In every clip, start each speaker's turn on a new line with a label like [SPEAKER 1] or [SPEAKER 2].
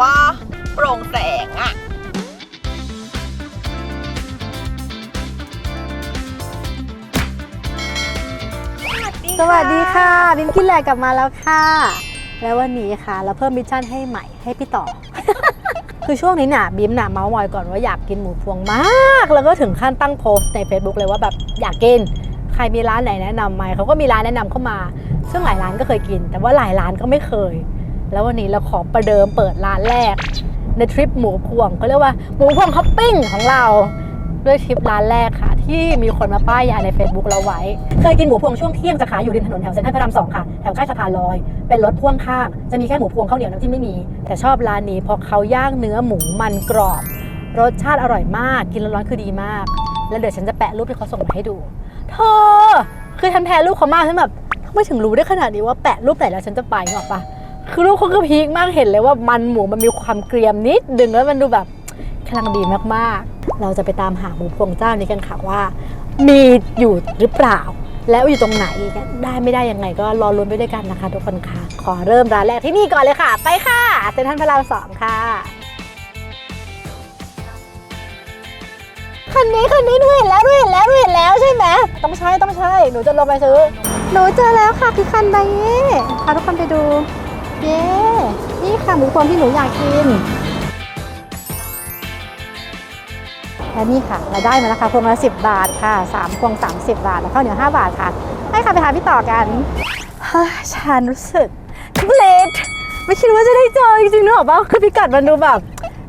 [SPEAKER 1] ว่าโปร่งแสงอะ
[SPEAKER 2] สวัสดีค่ะบิมกินแหลกกลับมาแล้วค่ะ แล้ววันนี้ค่ะ เราเพิ่มมิชชั่นให้ใหม่ให้พี่ต่อ คือช่วงนี้น่ะบิมน่ะเมาส์มอยก่อนว่าอยากกินหมูพวงมาก แล้วก็ถึงขั้นตั้งโพสต์ใน Facebook เลยว่าแบบอยากกิน ใครมีร้านไหนแนะนำไหมเขาก็มีร้านแนะนำเข้ามา ซึ่งหลายร้านก็เคยกิน แต่ว่าหลายร้านก็ไม่เคย แล้ววันนี้เราขอประเดิมเปิดร้านแรก ในทริปหมูพวงเขาเรียกว่าหมูพวงฮอปปิ้งของเราด้วยทริปร้านแรกค่ะ ที่มีคนมาป้ายยาใน Facebook เราไว้ เคยกินหมูพวงช่วงเที่ยงจะขายอยู่ริมถนนแถวเซ็นทรัลพระรามสองค่ะ แถวใกล้สะพานลอย เป็นรถพ่วงข้าง จะมีแค่หมูพวงข้าวเหนียวน้ำจิ้มไม่มี แต่ชอบร้านนี้เพราะเขาย่างเนื้อหมูมันกรอบ รสชาติอร่อยมาก กินร้อนๆคือดีมาก แล้วเดี๋ยวฉันจะแปะรูปที่เขาส่งมาให้ดู เธอ คือฉันแพ้รูปเขามากฉันแบบไม่ถึงรู้ได้ขนาดนี้ว่าแปะรูปไหนแล้วฉันจะไปหรอกปะ คือรูปเขาก็พีคมากเห็นเลยว่ามันหมูมันมีความเกรียมนิดดึงแล้วมันดูแบบกำลังดีมากๆ เราจะไปตามหาหมูพวงเจ้านี้กันค่ะว่า มีอยู่หรือเปล่า แล้วอยู่ตรงไหนได้ไม่ได้ยังไงก็รอลุ้นไปด้วยกันนะคะ ทุกคนค่ะ ขอเริ่มร้านแรกที่นี่ก่อนเลยค่ะ ไปค่ะเซ็นทรัลพระรามสองค่ะคันนี้คันนี้หนูเห็นแล้วหนูเห็นแล้วหนูเห็นแล้วใช่ไหมต้องใช่ต้องใช่หนูจะลงไปซื้อ หนูเจอแล้วค่ะคือคันใบเย่พาทุกคนไปดู เย้นี่ค่ะหมูพวงที่หนูอยากกินและนี่ค่ะเราได้มาแล้วค่ะพวงละสิบบาทค่ะสามพวงสามสิบบาท แล้วข้าวเหนียวห้าบาทค่ะให้ค่ะไปหาพี่ต่อกันฉันรู้สึกทุเรศไม่คิดว่าจะได้เจอจริงๆนึกออกปะคือพิกัดมันดูแบบ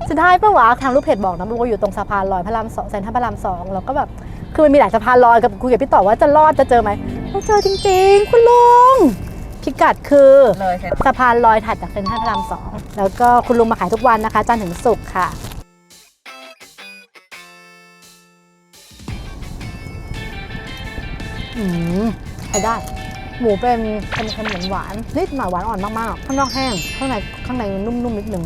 [SPEAKER 2] จะได้ปะวะทางรูปเพจบอกนะว่าอยู่ตรงสะพานลอยพระรามสองเซนทรัลพระรามสองแล้วก็แบบคือมันมีหลายสะพานลอยกับคุยกับพี่ต่อว่าจะรอดจะเจอไหมเราเจอจริง ๆ คุณลุง พิกัดคือ
[SPEAKER 1] เลยเสร็จ
[SPEAKER 2] สะพานลอยถัดจากเซ็นทรัลพระรามสองแล้วก็คุณลุงมาขายทุกวันนะคะ จันทร์ถึงศุกร์ค่ะ อืมใช้ได้ หมูเป็นเค็มๆเหมือนหวานนิดหน่อยหวานอ่อนมากๆ ข้างนอกแห้ง ข้างในข้างในนุ่มๆนิดนึง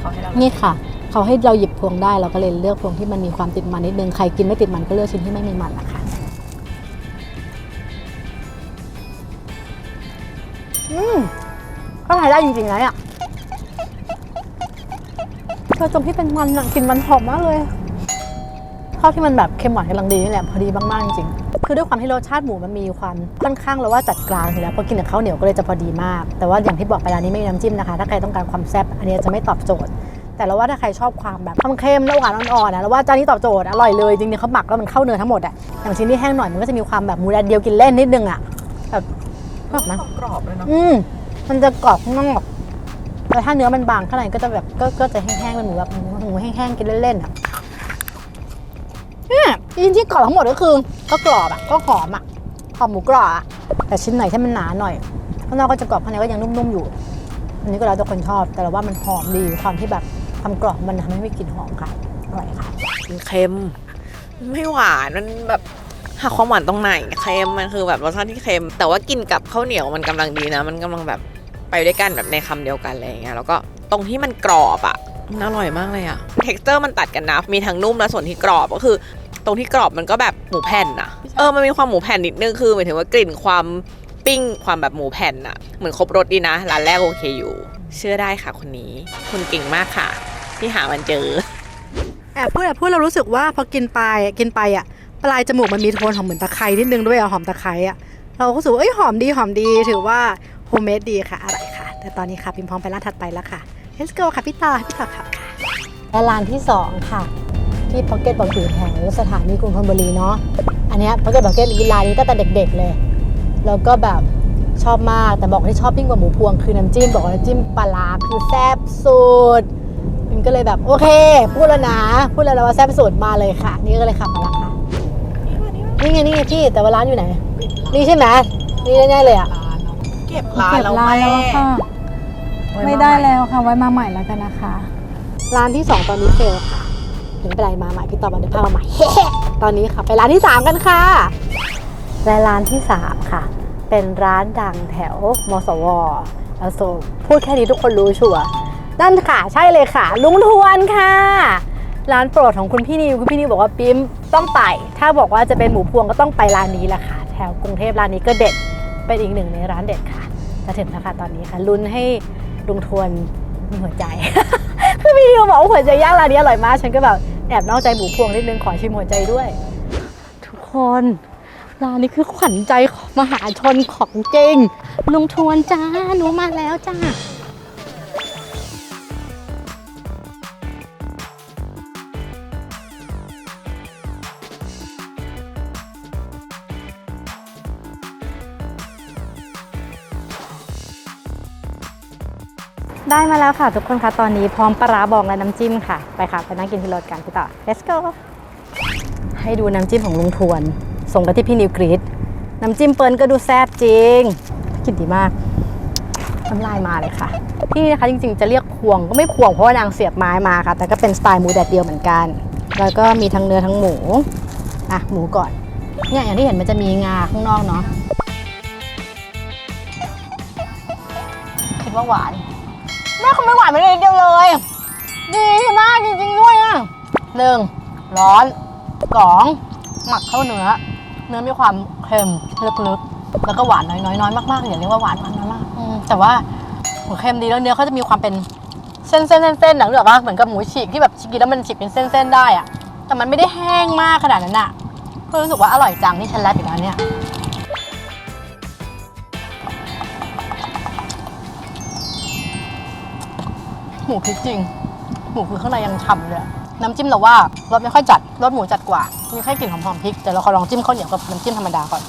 [SPEAKER 1] เขาให้เรา
[SPEAKER 2] นี่ค่ะ เขาให้เราหยิบพวงได้เราก็เลยเลือกพวงที่มันมีความติดมันนิดนึง ใครกินไม่ติดมันก็เลือกชิ้นที่ไม่มีมันนะคะ อืมก็ทายได้จริงๆนะเนี่ยเธอตรงที่เป็นมันอะกลิ่นมันหอมมากเลยชอบที่มันแบบเค็มหวานกำลังดีนี่แหละพอดีมากๆจริงๆคือด้วยความที่รสชาติหมูมันมีความค่อนข้างแล้วว่าจัดกลางอยู่แล้วพอกินกับข้าวเหนียวก็เลยจะพอดีมาก แต่ว่าอย่างที่บอกไปร้านนี้ไม่มีน้ำจิ้มนะคะ ถ้าใครต้องการความแซ่บอันนี้จะไม่ตอบโจทย์ แต่เราว่าถ้าใครชอบความแบบเค็มแล้วหวานอ่อนๆนะเราว่าจานนี้ตอบโจทย์อร่อยเลยจริงๆเขาหมักแล้วมันเข้าเนื้อทั้งหมดอะอย่างชิ้นที่แห้งหน่อยมันก็จะมีความแบบหมูแดดเดียวกินเล่นนิดนึงอะแบบ ชอบไหม
[SPEAKER 1] กรอบเลยเนาะ
[SPEAKER 2] อืมมันจะกรอบข้างนอกแต่ถ้าเนื้อมันบางข้างในก็จะแบบก็ก็จะแห้งๆเป็นหมูแบบหมูแห้งๆกินเล่นๆอะเนี่ยชิ้นที่กรอบทั้งหมดก็คือ ก็กรอบอะก็หอมอะหอมหมูกรอบอะแต่ชิ้นไหนที่มันหนาหน่อยข้างนอกก็จะกรอบข้างในก็ยังนุ่มๆอยู่ อันนี้ก็แล้วแต่คนชอบ แต่เราว่ามันหอมดีความที่แบบความกรอบมันทำให้ไม่กลิ่นหอมค่ะอร่อยค่ะ
[SPEAKER 1] มันเค็ม ไม่หวานมันแบบ หาความหวานตรงไหนเค็มมันคือแบบรสชาติที่เค็ม แต่ว่ากินกับข้าวเหนียวมันกำลังดีนะ มันกำลังแบบไปด้วยกันแบบในคำเดียวกันอะไรอย่างเงี้ยแล้วก็ตรงที่มันกรอบอะมันอร่อยมากเลยอะเท็กเจอร์มันตัดกันนะ มีทั้งนุ่มและส่วนที่กรอบก็คือ ตรงที่กรอบมันก็แบบหมูแผ่นอะเออมันมีความหมูแผ่นนิดนึงคือหมายถึงว่ากลิ่นความปิ้งความแบบหมูแผ่นอะเหมือนครบรสดีนะร้านแรกโอเคอยู่ เชื่อได้ค่ะคนนี้คุณเก่งมากค่ะ ที่หามันเจอ
[SPEAKER 2] แอบพูดแอบพูดเรารู้สึกว่าพอกินไปกินไปอะ ปลายจมูกมันมีโทนหอมเหมือนตะไคร้นิดนึงด้วยอะหอมตะไคร้อะเราก็รู้สึกว่าเอ้ยหอมดีหอมดีถือว่าโฮมเมดดีค่ะอร่อยค่ะ แต่ตอนนี้ค่ะพิมพร้อมไปร้านถัดไปแล้วค่ะ let's go ค่ะพี่ต่อพี่ต่อค่ะและร้านที่สองค่ะ ที่พ็อกเก็ตบอกอยู่แถวสถานีกรุงธนบุรีเนาะอันนี้พ็อกเก็ตบอกเก็ตร้านนี้ตั้งแต่เด็ก ๆ เลย แล้วก็แบบชอบมากแต่บอกที่ชอบยิ่งกว่าหมูพวงคือน้ำจิ้มบอกว่าน้ำจิ้มปลาร้าคือแซ่บสุดมันก็เลยแบบโอเค พูดแล้วนะ พูดแล้วว่าแซ่บสุดมาเลยค่ะ นี่ก็เลยขับมาล้วค่ะ นี่ไงนี่ไงพี่แต่ว่าร้านอยู่ไหน นี่ใช่ไหมนี่แน่ๆเลยอะ
[SPEAKER 1] เก็บร้านแล้ว
[SPEAKER 2] เก็บร้านแล้วอะค่ะ
[SPEAKER 1] แม่
[SPEAKER 2] ไม่ได้แล้วค่ะ ไว้มาใหม่แล้วกันนะคะ ร้านที่2ตอนนี้เฟลค่ะถึงไม่เป็นไรมาใหม่พี่ต่อมาเดี๋ยวพามาใหม่ ตอนนี้ค่ะ ไปร้านที่3กันค่ะ และร้านที่3ค่ะ เป็นร้านดังแถวมสวอโศกพูดแค่นี้ทุกคนรู้ชัวร์นั่นค่ะใช่เลยค่ะ ลุงทวนค่ะ ร้านโปรดของคุณพี่นิวคุณพี่นิวบอกว่าปิ๊มต้องไป ถ้าบอกว่าจะเป็นหมูพวงก็ต้องไปร้านนี้แหละค่ะ แถวกรุงเทพร้านนี้ก็เด็ด เป็นอีกหนึ่งในร้านเด็ดค่ะ จะถึงแล้วค่ะตอนนี้ค่ะลุ้นให้ลุงทวนมีหัวใจก็พี่ดิวบอกว่าหัวใจย่างร้านนี้อร่อยมาก ฉันก็แบบแอบนอกใจหมูพวงนิดนึงขอชิมหัวใจด้วย ทุกคนร้านนี้คือขวัญใจของมหาชนของจริงลุงทวนจ้าหนูมาแล้วจ้า ได้มาแล้วค่ะทุกคนคะตอนนี้พร้อมปลาร้าบองและน้ำจิ้มค่ะ ไปค่ะ ไปนั่งกินที่รถกันพี่ต่อ let's go ให้ดูน้ำจิ้มของลุงทวน ส่งไปที่พี่นิวกรีดน้ำจิ้มเปิ้ลก็ดูแซ่บจริงกินดีมากน้ำลายมาเลยค่ะที่นี่นะคะจริงๆจะเรียกพวงก็ไม่พวงเพราะว่านางเสียบไม้มาค่ะ แต่ก็เป็นสไตล์หมูแดดเดียวเหมือนกัน แล้วก็มีทั้งเนื้อทั้งหมู อะหมูก่อน เนี่ยอย่างที่เห็นมันจะมีงาข้างนอกเนาะคิดว่าหวาน แม่เขาไม่หวานไปเลยเดียวเลย ดีมากจริงๆด้วยอะหนึ่งร้อนสองหมักเข้าเนื้อ เนื้อมีความเค็มลึกๆแล้วก็หวานน้อยๆน้อยมากๆอย่าเรียกว่าหวานหวานมากๆแต่ว่าหมูเค็มดีแล้วเนื้อเขาจะมีความเป็นเส้นๆเส้นๆเส้นหนังเหลือว่าเหมือนกับหมูฉีกที่แบบกินแล้วมันฉีกเป็นเส้นๆได้อะแต่มันไม่ได้แห้งมากขนาดนั้นอะก็รู้สึกว่าอร่อยจังนี่ฉันแรปอีกแล้วเนี่ย หมูพริกจริง หมูคือข้างในยังฉ่ำเลยอะน้ำจิ้มเราว่ารสไม่ค่อยจัดรสหมูจัดกว่า มีแค่กลิ่นหอมๆพริกแต่เราขอลองจิ้มข้าวเหนียวกับน้ำจิ้มธรรมดาก่อน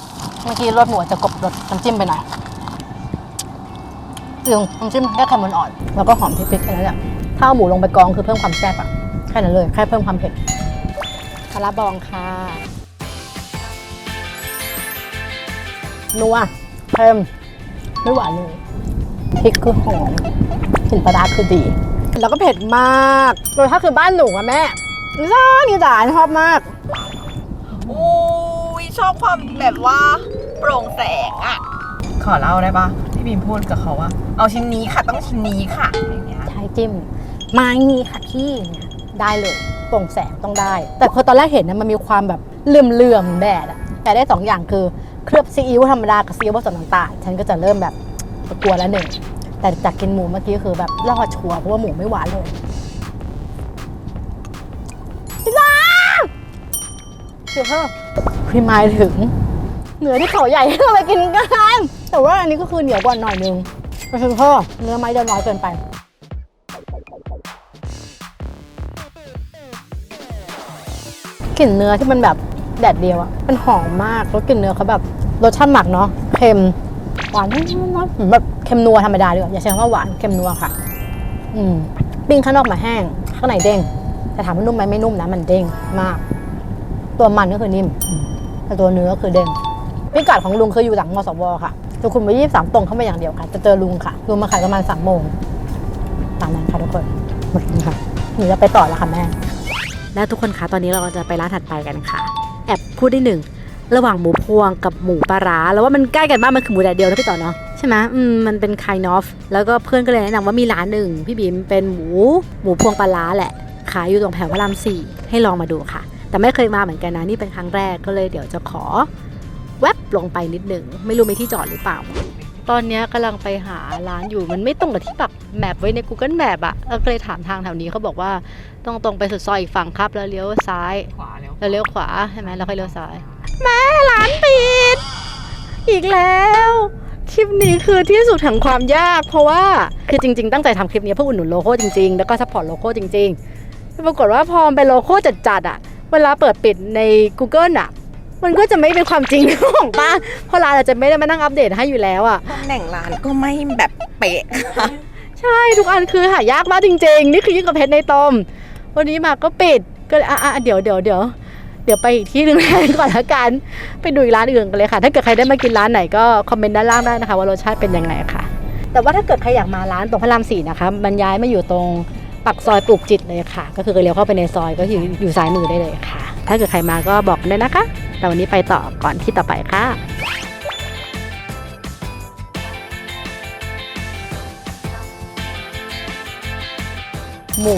[SPEAKER 2] เมื่อกี้รสหมูอาจจะกบรสน้ำจิ้มไปหน่อยคือน้ำจิ้มแค่ไข่มันอ่อน แล้วก็หอมพริกๆแค่นั้นแหละถ้าเอาหมูลงไปกองคือเพิ่มความแซ่บอะแค่นั้นเลย แค่เพิ่มความเผ็ดคาราบองค่ะนัวเค็มไม่หวานเลยพริกคือหอมกลิ่นปลาร้าคือดี แล้วก็เผ็ดมากโดยถ้าคือบ้านหนูอะแม่นิสานนิสานชอบมาก
[SPEAKER 1] โอ้ยชอบความแบบว่าโปร่งแสงอะขอเล่าได้ปะที่บีมพูดกับเขาว่า เอาชิ้นนี้ค่ะต้องชิ้นนี้ค่ะอย่างเงี้ย
[SPEAKER 2] ใช้จิ้มไม้นี้ค่ะพี่เนี่ยได้เลยโปร่งแสงต้องได้ แต่พอตอนแรกเห็นนะมันมีความแบบเหลื่อมเลื่อมๆแดดอะแต่ได้สองอย่างคือเคลือบซีอิ๊วธรรมดากับซีอิ๊วผสมน้ำตาลฉันก็จะเริ่มแบบกลัวแล้วหนึ่ง แต่จากกินหมูเมื่อกี้คือแบบรอดชัวร์เพราะว่าหมูไม่หวานเลยพี่น้องเดี๋ยวเพิ่มพี่หมายถึง เหนือที่เขาใหญ่ให้เราไปกินกัน แต่ว่าอันนี้ก็คือเหนียวกว่าหน่อยนึงไปถึงพ่อเนื้อไม้เดินน้อยเกินไปกลิ่นเนื้อที่มันแบบแดดเดียวอะมันหอมมากแล้วกลิ่นเนื้อเขาแบบรสชาติหมักเนาะเค็ม หวานน้อยๆแบบเค็มนัวธรรมดาดีกว่าอย่าใช้คำว่าหวานเค็มนัวค่ะ อืมปิ้งข้างนอกมาแห้ง ข้างในเด้งแต่ถามว่านุ่มไหมไม่นุ่มนะมันเด้งมาก ตัวมันก็คือนิ่มแต่ตัวเนื้อคือเด้งพิกัดของลุงคืออยู่หลังมสวค่ะสุขุมวิทยี่สามตรงเข้ามาอย่างเดียวค่ะ จะเจอลุงค่ะลุงมาขายประมาณสามโมงตามนั้นค่ะทุกคนหมดค่ะหนูจะไปต่อแล้วค่ะแม่ และทุกคนคะตอนนี้เราจะไปร้านถัดไปกันค่ะ แอบพูดได้หนึ่ง ระหว่างหมูพวงกับหมูปลาร้าแล้วว่ามันใกล้กันมากมันคือหมูแดดเดียวนะพี่ต่อเนาะใช่ไหมอืมมันเป็นคายนอฟแล้วก็เพื่อนก็เลยแนะนำว่ามีร้านหนึ่งพี่บีมเป็นหมูหมูพวงปลาร้าแหละขายอยู่ตรงแถวพระรามสี่ให้ลองมาดูค่ะ แต่ไม่เคยมาเหมือนกันนะนี่เป็นครั้งแรกก็เลยเดี๋ยวจะขอ แวบลงไปนิดหนึ่งไม่รู้มีที่จอดหรือเปล่า ตอนเนี้ยกำลังไปหาร้านอยู่มันไม่ตรงกับที่ปักแมปไว้ใน Google Map อะเราก็เลยถามทางแถวนี้เขาบอกว่าต้องตรงไปสุดซอยอีกฝั่งครับ แล้วเลี้ยวซ้าย
[SPEAKER 1] ขวาแล้ว
[SPEAKER 2] แล้วเลี้ยวขวาใช่ไหมแล้วค่อยเลี้ยวซ้าย แม่ร้านปิด อีกแล้ว คลิปนี้คือที่สุดแห่งความยาก เพราะว่าคือจริง ๆ ตั้งใจทำคลิปนี้เพื่ออุดหนุนโลโก้จริงๆ แล้วก็ซัพพอร์ตโลโก้จริงๆแต่ปรากฏว่าพอมันเป็นโลโก้จัดๆอะเวลาเปิดปิดใน Google อะมันก็จะไม่เป็นความจริงของป้าเพราะร้านอาจจะไม่ได้มานั่งอัปเดตให้อยู่แล้วอะ
[SPEAKER 1] ตำแหน่งร้านก็ไม่แบบเป๊ะค่ะ
[SPEAKER 2] ใช่ทุกอันคือหายากมากจริง ๆ นี่คือยิ่งกว่าเพชรในตม วันนี้มาก็ปิดก็เลยอะอะเดี๋ยวเดี๋ยวเดี๋ยว เดี๋ยวไปอีกที่หนึ่งแทนก่อนละกันไปดูอีกร้านอื่นกันเลยค่ะ ถ้าเกิดใครได้มากินร้านไหนก็คอมเมนต์ด้านล่างได้นะคะ ว่ารสชาติเป็นยังไงค่ะ แต่ว่าถ้าเกิดใครอยากมาร้านตรงพระรามสี่นะคะบรรยายมาอยู่ตรงปักซอยปลูกจิตเลยค่ะ ก็คือเลี้ยวเข้าไปในซอยก็อยู่อยู่ซ้ายมือได้เลยค่ะ ถ้าเกิดใครมาก็บอกกันด้วยนะคะแต่วันนี้ไปต่อก่อนที่ต่อไปค่ะหมู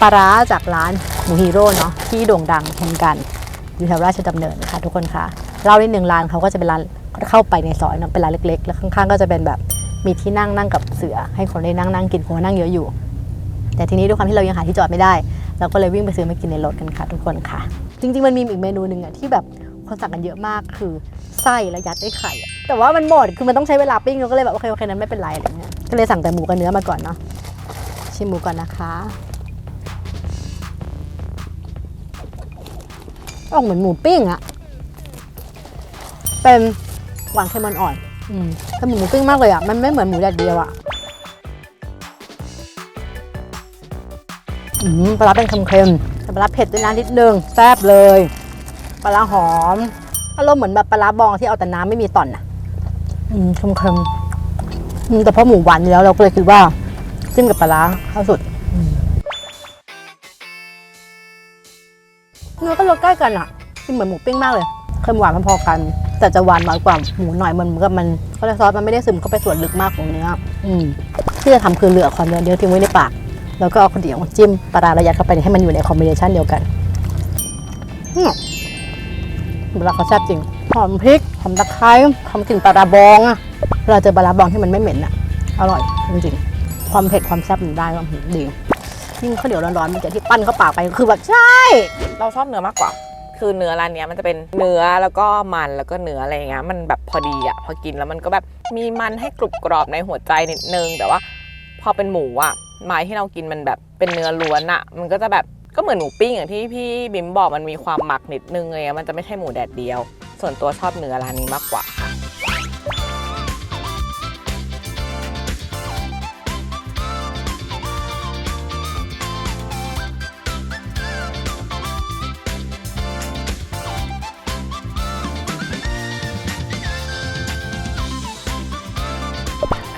[SPEAKER 2] ปลาร้าจากร้านหมูฮีโร่เนาะที่โด่งดังเช่นกัน อยู่แถวราชดำเนินค่ะทุกคนค่ะเล่านิดหนึ่งร้านเขาก็จะเป็นร้านเข้าไปในซอยเนะเป็นร้านเล็กๆ แล้วข้างๆ ก็จะเป็นแบบมีที่นั่งนั่งกับเสือ ให้คนได้นั่งนั่งกินคนนั่งเยอะอยู่ แต่ทีนี้ด้วยความที่เรายังหาที่จอดไม่ได้ เราก็เลยวิ่งไปซื้อมากินในรถกันค่ะ ทุกคนค่ะ จริง ๆ มันมีอีกเมนูหนึ่งอะที่แบบคนสั่งกันเยอะมากคือไส้แล้วยัดด้วยไข่แต่ว่ามันหมดคือมันต้องใช้เวลาปิ้งเราก็เลยแบบโอเคโอเคนั้นไม่เป็นไรอะไรเงี้ยก็เลยสั่งแต่หมูกับเนื้อมาก่อนเนาะชิมหมูก่อนนะคะ ออกเหมือนหมูปิ้งอะเป็นหวานเค็มอ่อนๆอืมเป็นหมูปิ้งมากเลยอะมันไม่เหมือนหมูแดดเดียวอะอืมปลาร้าเป็นเค็มๆแต่ปลาร้าเผ็ดด้วยนะนิดนึงแซ่บเลย ปลาร้าหอมอารมณ์เหมือนแบบปลาร้าบองที่เอาแต่น้ำไม่มีต่อนอะอืมเค็มๆอืมแต่เพราะหมูหวานอยู่แล้วเราก็เลยคิดว่าจิ้มกับปลาร้าเข้าสุด มเนื้อก็รสใกล้กันอะกินเหมือนหมูปิ้งมากเลยเค็มหวานมันพอกัน แต่จะหวานน้อยกว่าหมูหน่อยมันเหมือนกับมันก็เลยซอสมันไม่ได้ซึมเข้าไปส่วนลึกมากของเนื้ออืมที่จะทำคือเหลือความเนื้อเดียวทิ้งไว้ในปาก แล้วก็เอาข้าวเหนียวจิ้มปลาร้าระยัดเข้าไปให้มันอยู่ในคอมบิเนชันเดียวกันอืมเวลาเขาแซ่บจริงหอมพริกหอมตะไคร้หอมกลิ่นปลาร้าบองอะเวลาเจอปลาร้าบองที่มันไม่เหม็นอะอร่อยจริงๆความเผ็ดความแซ่บมันได้ความดี ยิ่งข้าวเหนียวร้อนๆมันจะที่ปั้นเข้าปากไปคือแบบใช่
[SPEAKER 1] เราชอบเนื้อมากกว่า คือเนื้อร้านเนี้ยมันจะเป็นเนื้อแล้วก็มันแล้วก็เนื้ออะไรอย่างเงี้ยมันแบบพอดีอะพอกินแล้วมันก็แบบมีมันให้กรุบกรอบในหัวใจนิดนึง แต่ว่า พอเป็นหมูอะไม้ที่เรากินมันแบบเป็นเนื้อล้วนอะมันก็จะแบบก็เหมือนหมูปิ้งอย่างที่พี่บิมบอกมันมีความหมักนิดนึงเลยมันจะไม่ใช่หมูแดดเดียว ส่วนตัวชอบเนื้อร้านนี้มากกว่าค่ะ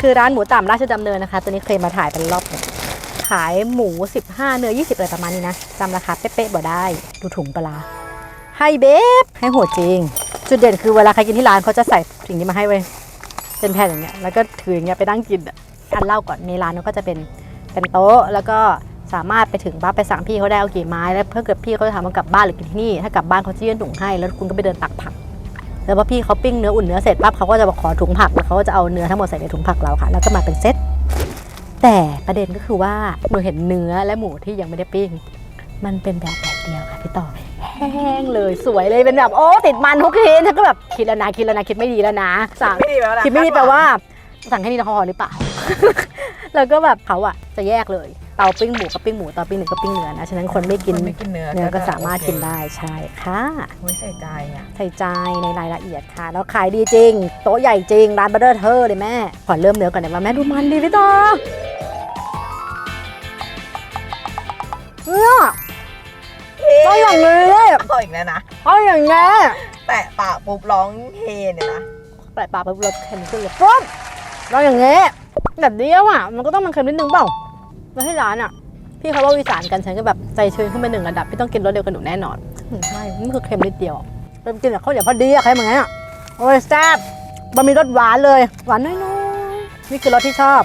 [SPEAKER 2] คือร้านหมูต่ำราชดำเนินนะคะ ตัวนี้เคยมาถ่ายเป็นรอบนึงขายหมู 15 เนื้อ 20 อะไรประมาณนี้นะจำราคาเป๊ะๆบ่ได้ ดูถุงปลา ให้เบบให้โหดจริง จุดเด่นคือเวลาใครกินที่ร้านเขาจะใส่สิ่งนี้มาให้เว้ยเป็นแผ่นอย่างเงี้ย แล้วก็ถืออย่างเงี้ยไปนั่งกินอะอันเล่าก่อนในร้านก็จะเป็นเป็นโต๊ะแล้วก็สามารถไปถึงบ้านไปสั่งพี่เขาได้เอากี่ไม้แล้วเพื่อเกิดพี่เขาจะถามว่ากลับบ้านหรือกินที่นี่ถ้ากลับบ้านเขาจะยื่นถุงให้ แล้วคุณก็ไปเดินตักผัก แล้วพอพี่เขาปิ้งเนื้ออุ่นเนื้อเสร็จปั๊บเขาก็จะมาขอถุงผักแล้วเขาก็จะเอาเนื้อทั้งหมดใส่ในถุงผักเราค่ะ แล้วก็มาเป็นเซตแต่ประเด็นก็คือว่าหนูเห็นเนื้อและหมูที่ยังไม่ได้ปิ้ง มันเป็นแบบแบบเดียวค่ะพี่ต่อแห้งเลยสวยเลยเป็นแบบโอ้ติดมันทุกทีฉันก็แบบคิดแล้วนะคิดแล้วนะคิดไม่ดีแล้วนะสั่ง
[SPEAKER 1] ไม่ดีแล้วนะ
[SPEAKER 2] คิดไม่ดีแปลว่าสั่งแค่นี้เราพอหรือเปล่า แล้วก็แบบเขาอะจะแยกเลย เตาปิ้งหมูกับปิ้งหมูเตาปิ้งเนื้อกับปิ้งเนื้อนะฉะนั้นคนไม่กิน
[SPEAKER 1] คนไม่กินเนื้อ
[SPEAKER 2] เนื้อก็
[SPEAKER 1] จะ
[SPEAKER 2] สามารถกินได้ใช่ค่ะ
[SPEAKER 1] ไม่ใส่ใจอะ
[SPEAKER 2] ใส่ใจในรายละเอียดค่ะ แล้วขายดีจริง โต๊ะใหญ่จริง ร้านบัตเตอร์เธอเลยแม่ขอเริ่มเนื้อก่อนได้ไหมแม่ดูมันดีพี่ต่อเนี่ยต้องอย่างนี้เลย
[SPEAKER 1] เอาอีกแล้วนะ
[SPEAKER 2] ต้องอย่างนี้
[SPEAKER 1] แตะปากปุ๊บร้องเฮเนี่ยนะ
[SPEAKER 2] ปลายปากไปรสเค็มขึ้นเลยปุ๊บต้องอย่างนี้แบบเดียวอะมันก็ต้องมันเค็มนิดนึงเปล่า แล้วที่ร้านอะ พี่เขาว่าวิสานกันฉันก็แบบใจชื้นขึ้นไปหนึ่งระดับพี่ต้องกินรสเดียวกับหนูแน่นอนอืมใช่มันคือเค็มนิดเดียวเป็นกินกับข้าวเหนียวพอดีอะใครเหมือนกันอะโอ้ยแซ่บบะหมี่รสหวานเลยหวานน้อยๆนี่คือรสที่ชอบ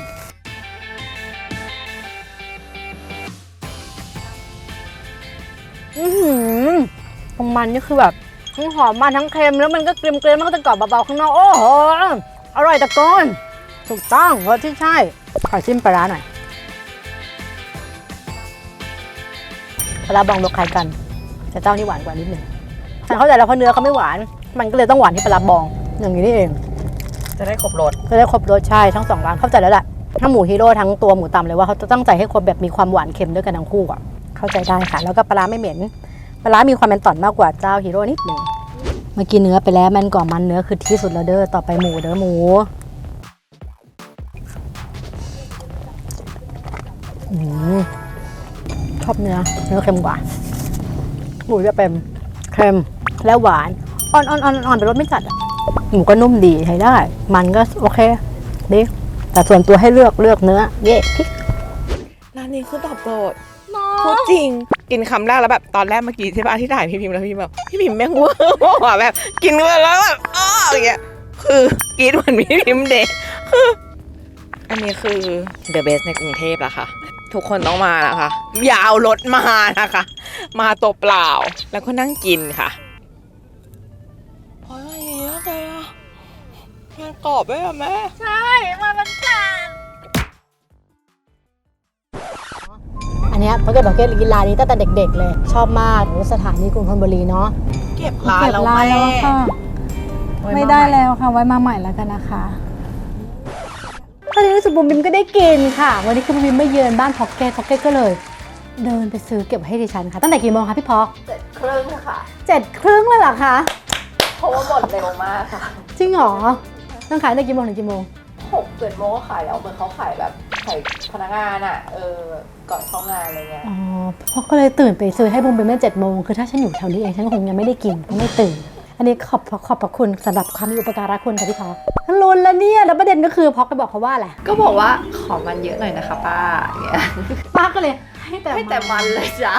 [SPEAKER 2] อือหือของมันนี่คือแบบทั้งหอมมันทั้งเค็มแล้วมันก็เกรียมๆมันก็จะกรอบเบาๆข้างนอกโอ้โหอร่อยตะโกนถูกต้องรสที่ใช่ขอชิมปลาร้าหน่อย ปลาร้าบองรสคล้ายกัน แต่เจ้านี่หวานกว่านิดหนึ่งฉันเข้าใจแล้วเพราะเนื้อเขาไม่หวาน มันก็เลยต้องหวานที่ปลาร้าบอง อย่างนี้นี่เอง
[SPEAKER 1] จะได้ครบรส
[SPEAKER 2] จะได้ครบรสชาติทั้งสองร้านเข้าใจแล้วแหละทั้งหมูฮีโร่ทั้งตัวหมูตำเลยว่าเขาจะตั้งใจให้คนแบบมีความหวานเค็มด้วยกันทั้งคู่อะเข้าใจได้ค่ะ แล้วก็ปลาร้าไม่เหม็นปลาร้ามีความเป็นต่อนมากกว่าเจ้าฮีโร่นิดหนึ่งเมื่อกี้เนื้อไปแล้วมันก่อนมันเนื้อคือที่สุดแล้วเด้อต่อไปหมูเด้อหมูอืมช อบเนื้อเนื้อเค็มกว่าหมูจะเป็นเค็มและหวานอ่อนๆอ่อนๆอ่อนๆเป็นรสไม่จัดอะหมูก็นุ่มดีใช้ได้ มันก็โอเคดีแต่ส่วนตัวให้เลือกเลือกเนื้อเย่พริก
[SPEAKER 1] ร้านนี้คือตอบโจทย์พูดจริง กินคำแรกแล้วแบบตอนแรกเมื่อกี้ที่บ้านที่ถ่ายพี่พิมพ์แล้วพี่พิมพ์แบบพี่พิมพ์แม่งเวอร์ว่ะแบบ กินไปแล้วแบบอ้ออย่างเงี้ยคือกรีดเหมือนพี่พิมพ์เด็กคืออันนี้คือ the best ในกรุงเทพแล้วค่ะ ทุกคนต้องมานะคะ อยาวรถมานะคะ มาตัวเปล่า แล้วก็นั่งกินค่ะพออะไรเยอะเลยอะมันกรอบด้วยอะแม่
[SPEAKER 2] ใช่มามันขาดนเนี้ยเพราะเกิดบอกเกตกินร้านนี้ตั้งแต่เด็ก ๆ เลย ชอบมากโอ้สถานีกรุงธนบุรีเนาะ
[SPEAKER 1] เก็บร้านแล้ว
[SPEAKER 3] เก็บร้านแล้วอะค่ะ
[SPEAKER 1] แม่
[SPEAKER 3] ไม่ได้แล้วค่ะ ไว้มาใหม่แล้วกันนะคะ
[SPEAKER 2] ตอนนี้รู้สึกบุมบิมก็ได้กินค่ะ วันนี้คือบุมบิมไม่เยือนบ้านพ็อกเก็ตพ็อกเก็ตก็เลย เดินไปซื้อเก็บไว้ให้ดิฉันค่ะ ตั้งแต่กี่โมงคะพี่พ็อก
[SPEAKER 1] เจ็ดครึ่งค่ะ
[SPEAKER 2] เจ็ดครึ่งเลยเหรอคะ
[SPEAKER 1] เพราะว่าหมดเร็วมากค่ะ
[SPEAKER 2] จริงเหรอต้องขายตั้งแต่กี่โมงถึงกี่โมง
[SPEAKER 1] หกเจ็ดโมงก็ขายแล้วเหมือนเขาขายแบบขายพนักงานอะเออก่อนเข้างานอะไรเงี้ย
[SPEAKER 2] อ๋อพ่อก็เลยตื่นไปซื้อให้บุมบิมเมื่อเจ็ดโมงคือถ้าฉันอยู่แถวนี้เองฉันก็คงยังไม่ได้กินเพราะไม่ตื่น อันนี้ขอบขอบพระคุณสำหรับความมีอุปการะคุณค่ะพี่พ็อกลุ้นแล้วเนี่ยแล้วประเด็นก็คือพ็อกไปบอกเขาว่าอะไร
[SPEAKER 1] ก็บอกว่าขอมันเยอะหน่อยนะคะป้าอย่างเงี้ย
[SPEAKER 2] ป้าก็เลยให้แต่
[SPEAKER 1] ให้แต่มันเลยจ้ะ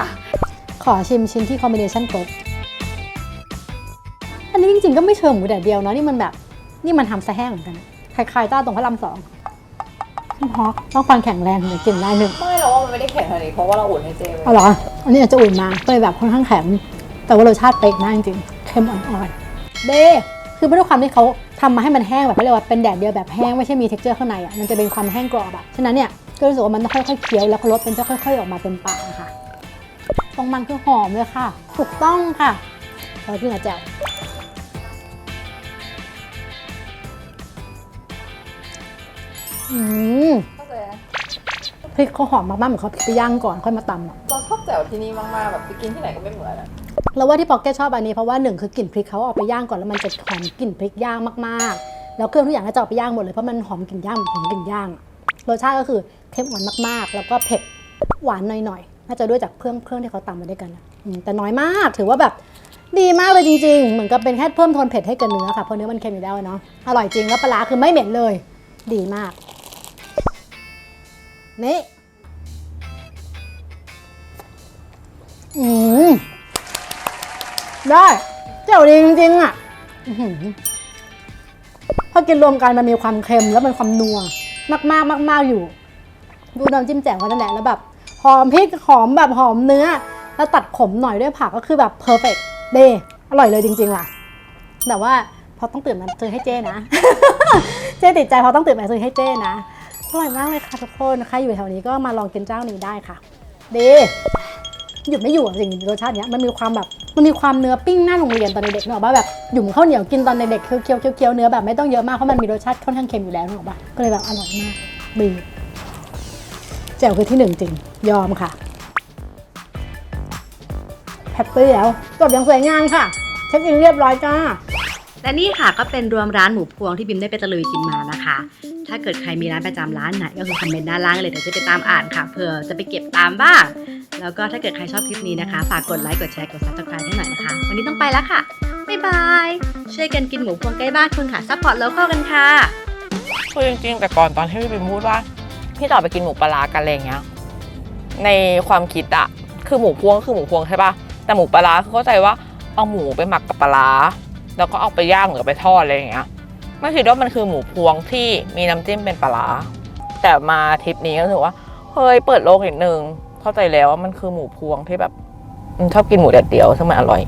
[SPEAKER 2] ขอชิมชิ้นที่คอมบิเนชันครบอันนี้จริงๆก็ไม่เชิงหมูแดดเดียวนะนี่มันแบบนี่มันทำซะแห้งเหมือนกันคล้ายๆเจ้าตรงพระรามสองพี่พ็อกต้องฟันแข็งแรงถึงจะกินได้หนึ่ง
[SPEAKER 1] ไม่หรอกว่ามันไม่ได้แข็งขนาดนี้เพราะว่าเราอุ่นให้เจไว้
[SPEAKER 2] เอาเหรอ อันนี้อาจจะอุ่นมาก็เลยแบบค่อนข้างแข็ง แต่ว่ารสชาติเป๊กมากจริงๆเค็มอ่อนๆเด้คือด้วยความที่เขาทำมาให้มันแห้งแบบเขาเรียกว่าเป็นแดดเดียวแบบแห้งไม่ใช่มี t e x t อร์ข้างในอะมันจะเป็นความแห้งกรอบอะฉะนั้นเนี่ยก็รู้สึกว่ามันต้องค่อยๆเคี้ยวแล้วก็รสมันจะค่อย ๆ ออกมาเต็มปากอะค่ะตรงมันคือหอมเลยค่ะ ถูกต้องค่ะเราขึ้นกับแจ่วอืม
[SPEAKER 1] เข้าใจนะ
[SPEAKER 2] พริกเขาหอมมากๆเหมือนเขาพริกไปย่างก่อนค่อยมาตำอะ
[SPEAKER 1] เราชอบแจ่วที่นี่มากๆแบบไปกินที่ไหนก็ไม่เหมือนอะ
[SPEAKER 2] เราว่าที่ป๊อกเก็ตชอบอันนี้เพราะว่าหนึ่งคือกลิ่นพริกเขาเอาไปย่างก่อนแล้วมันจะหอมกลิ่นพริกย่างมากๆ แล้วเครื่องทุกอย่างก็จะเอาไปย่างหมดเลยเพราะมันหอมกลิ่นย่างหอมกลิ่นย่างรสชาติก็คือเค็มหวานมากๆ แล้วก็เผ็ดหวานหน่อยๆน่าจะด้วยจากเครื่องเครื่องที่เขาตำมาด้วยกันนะแต่น้อยมากถือว่าแบบดีมากเลยจริง ๆ เหมือนกับเป็นแค่เพิ่มโทนเผ็ดให้กับเนื้อค่ะเพราะเนื้อมันเค็มอยู่แล้วเนาะอร่อยจริงแล้วปลาร้าคือไม่เหม็นเลย ดีมากนี่อืม ได้เจ้าดีจริงๆอะพอกินรวมกันมันมีความเค็มแล้วมันความนัวมากๆมากๆอยู่ ดูน้ำจิ้มแจ่วเขานั่นแหละแล้วแบบหอมพริกหอมแบบหอมเนื้อ แล้วตัดขมหน่อยด้วยผักก็คือแบบเพอร์เฟกเดอร่อยเลยจริง ๆ ล่ะ แต่ว่าพอต้องตื่นมาซื้อให้เจ้นะ เจ้ติดใจพอต้องตื่นมาซื้อให้เจ้นะอร่อยมากเลยค่ะทุกคนใครอยู่แถวนี้ก็มาลองกินเจ้านี้ได้ค่ะ ดี หยุดไม่อยู่อะจริงรสชาติเนี้ยมันมีความแบบมันมีความเนื้อปิ้งหน้าโรงเรียนตอนเด็กๆเนกอะว่าแบบหยุ่มข้าวเหนียวกินตอนเด็กๆเคี้ยวๆเคี้ยวๆเนื้อแบบไม่ต้องเยอะมากเพราะมันมีรสชาติค่อนข้างเค็มอยู่แล้วเนกอะปะก็เลยแบบอร่อยมากบีแจ่วคือที่หนึ่งจริงยอมค่ะแฮปปี้แล้วจบอย่างสวยงามค่ะเช็คอินเรียบร้อยจ้า
[SPEAKER 4] และนี่ค่ะก็เป็นรวมร้านหมูพวงที่บิมได้ไปตะลุยกินมานะคะ ถ้าเกิดใครมีร้านประจำร้านไหนก็คือคอมเมนต์ด้านล่างเลยเดี๋ยวจะไปตามอ่านค่ะเผื่อจะไปเก็บตามบ้าง แล้วก็ถ้าเกิดใครชอบคลิปนี้นะคะ ฝากกดไลค์กดแชร์กด subscribe ให้หน่อยนะคะ วันนี้ต้องไปแล้วค่ะ บ๊ายบาย ช่วยกันกินหมูพวงใกล้บ้านคุณค่ะซัพพอร์ตแล้วเข้ากันค่ะ
[SPEAKER 1] คือจริงๆแต่ก่อนตอนที่พี่บิมพูดว่า พี่ต่อไปกินหมูปลากันอะไรเงี้ยในความคิดอะคือหมูพวงคือหมูพวงใช่ปะแต่หมูปลาคือเข้าใจว่าเอาหมูไปหมักกับปลา แล้วก็เอาไปย่างหรือไปทอดอะไรอย่างเงี้ยไม่คิดว่ามันคือหมูพวงที่มีน้ำจิ้มเป็นปลาแต่มาทริปนี้ก็ถือว่าเฮ้ยเปิดโลกอีกหนึงเข้าใจแล้วว่ามันคือหมูพวงที่แบบชอบกินหมูแดดเดียวซึ่งมันอร่อย